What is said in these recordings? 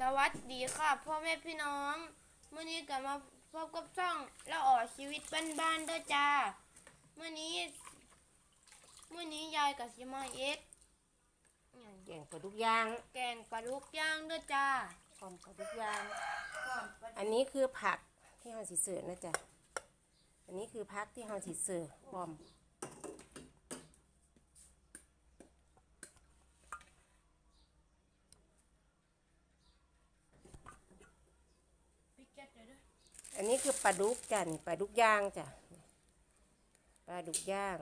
สวัสดีค่ะพ่อแม่พี่น้องเมื่อนี้กลับมาพบกับช่องละออชีวิตบ้านๆเด้อจ้าเมื่อนี้เมื่อนี้ยายกับสิมาเอ็ดหยังแกงปลาดุกย่าง แกงปลาดุกย่างเด้อจ้าหอมปลาดุกย่างก่อนปลาอันนี้คือผักที่เราสิเสิร์ฟนะจ๊ะอันนี้คือผักที่เราสิเสิร์ฟบอม พริกแก๊สเด้อเด้อ อันนี้คือปลาดุกจ้ะนี่ปลาดุกย่างจ้ะปลาดุกย่าง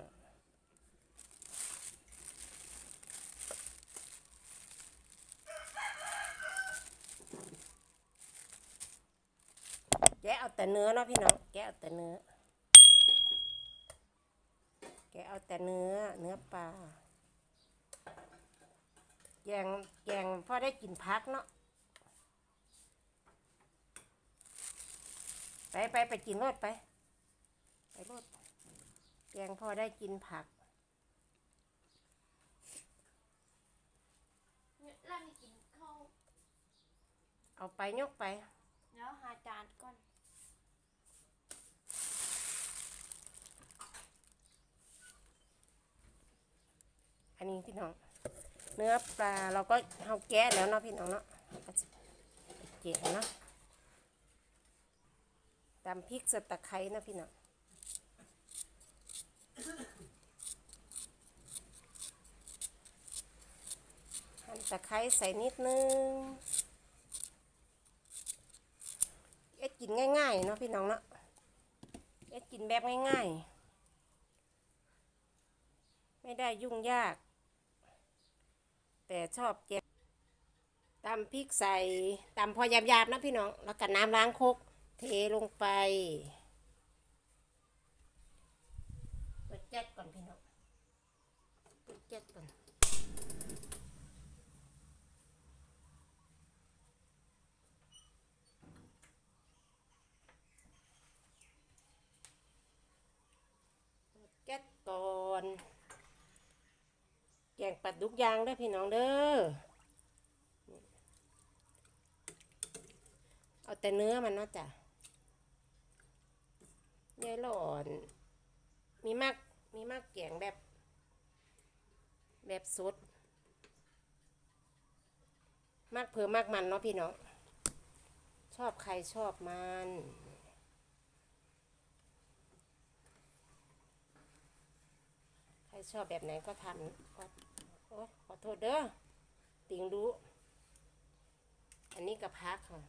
แกะเอาแต่เนื้อเนาะพี่น้องแกะเอาแต่เนื้อ แกะเอาแต่เนื้อเนื้อปลาแกงแกงพอได้กินพักเนาะ ไปไปไปกินรถไป ไปรถแกงพอได้กินผักเนี่ยเรามีกินข้าวเอาไปยกไป แล้วหาจานก่อนอันนี้พี่น้อง เนื้อปลาเราก็เอาแกะแล้วเนาะพี่น้องเนาะเราก็สิเกะเนาะตำพริกสตะไคร้นะพี่น้องหั่นตะไคร้ใส่นิดนึงเอ็ดกินง่ายๆเนาะพี่น้องเนาะเอ็ดกินแบบง่ายๆ ไม่ได้ยุ่งยาก แต่ชอบเก็บตำพริกใส่ตำพอยาบๆนะพี่น้อง แล้วก็น้ำล้างคก ลงไปเปิดแก๊สก่อนพี่น้องเปิดแก๊สก่อนเปิดแก๊สก่อนแกงปัดดุกยางเด้อพี่น้องเด้อ เอาแต่เนื้อมันเนาะจ้ะ ยายหลอน มีมากมีมากแกงแบบ แบบสดมากเผื่อมากมันเนาะพี่น้องชอบใครชอบมันใครชอบแบบไหนก็ทำก็โอ้ขอโทษเด้อติงรู้ อันนี้กับพักค่ะ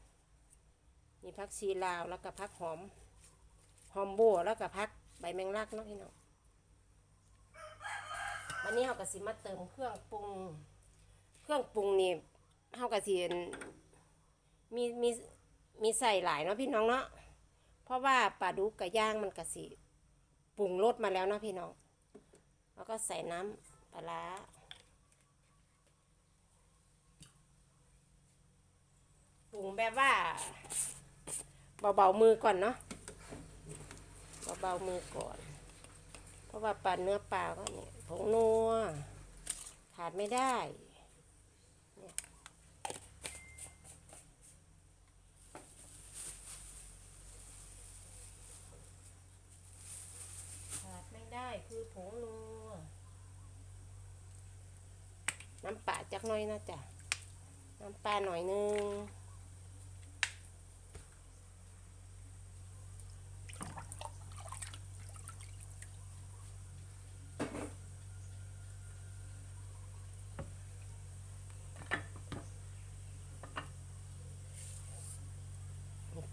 มีพักชีลาวแล้วก็พักหอม หอมบัวแล้วก็พักใบแมงลักเนาะพี่น้องวันนี้เราก็สิมาเติมเครื่องปรุง เครื่องปรุงนี่เราก็สิมีมีมีใส่หลายเนาะพี่น้องเนาะ เพราะว่าปลาดุกกับย่างมันก็สิปรุงรสมาแล้วเนาะพี่น้อง แล้วก็ใส่น้ำปลาร้าปรุงแบบว่าเบาๆมือก่อนเนาะ เบาๆมือก่อน เพราะว่าปลาเนื้อปลาก็เนี่ยผงนัวขาดไม่ได้ขาดไม่ได้คือผงนัวน้ำปลาจักหน่อยนะจ๊ะน้ำปลาหน่อยนึง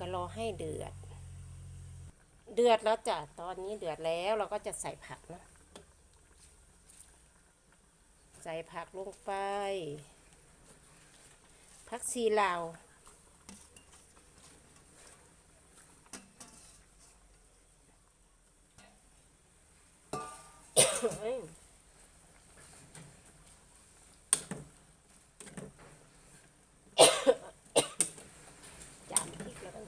ก็รอให้เดือด เดือดแล้วจ้ะตอนนี้เดือดแล้วเราก็จะใส่ผักนะใส่ผักลงไปผักชีลาวเอ้ยจามพริกแล้วกัน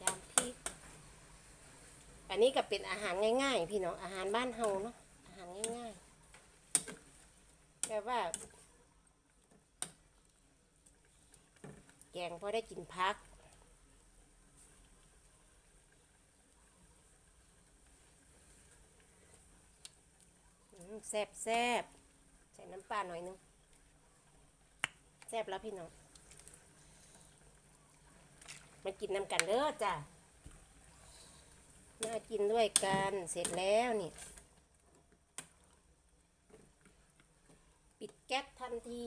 จามพริก อันนี้ก็เป็นอาหารง่าย ๆ พี่น้องอาหารบ้านเฮาเนาะอาหารง่ายๆแบบว่า แกงพอได้กินพักแซบแซบใส่น้ำปลาหน่อยนึงแซบแล้วพี่น้องมากินน้ำกันเด้อจ้ะ มากินด้วยกันเสร็จแล้วนี่ ปิดแก๊สทันที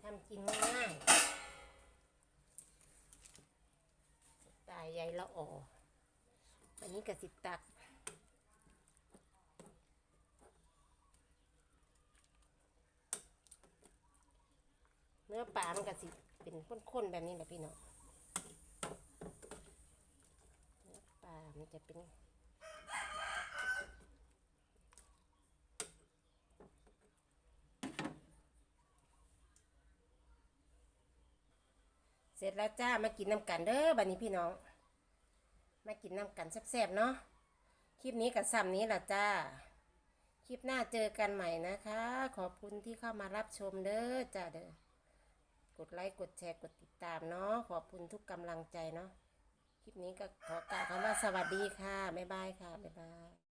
ทำกินง่ายตายใยละอ่ออันนี้กระสิตักเนื้อปลามันกระสิ เป็นข้นๆแบบนี้แหละพี่น้องเนื้อปลามันจะเป็นเสร็จแล้วจ้ามากินน้ำกันเด้อบัดนี้พี่น้อง มากินน้ำกันแซ่บๆเนาะคลิปนี้กับซ้ำนี้ล่ะจ้า คลิปหน้าเจอกันใหม่นะคะ ขอบคุณที่เข้ามารับชมเด้อจ้าเด้อ กดไลค์ กดแชร์ กดติดตามเนาะ ขอบคุณทุกกำลังใจเนาะ คลิปนี้ก็ขอกล่าวคำว่าสวัสดีค่ะ บ๊ายบายค่ะ บ๊ายบาย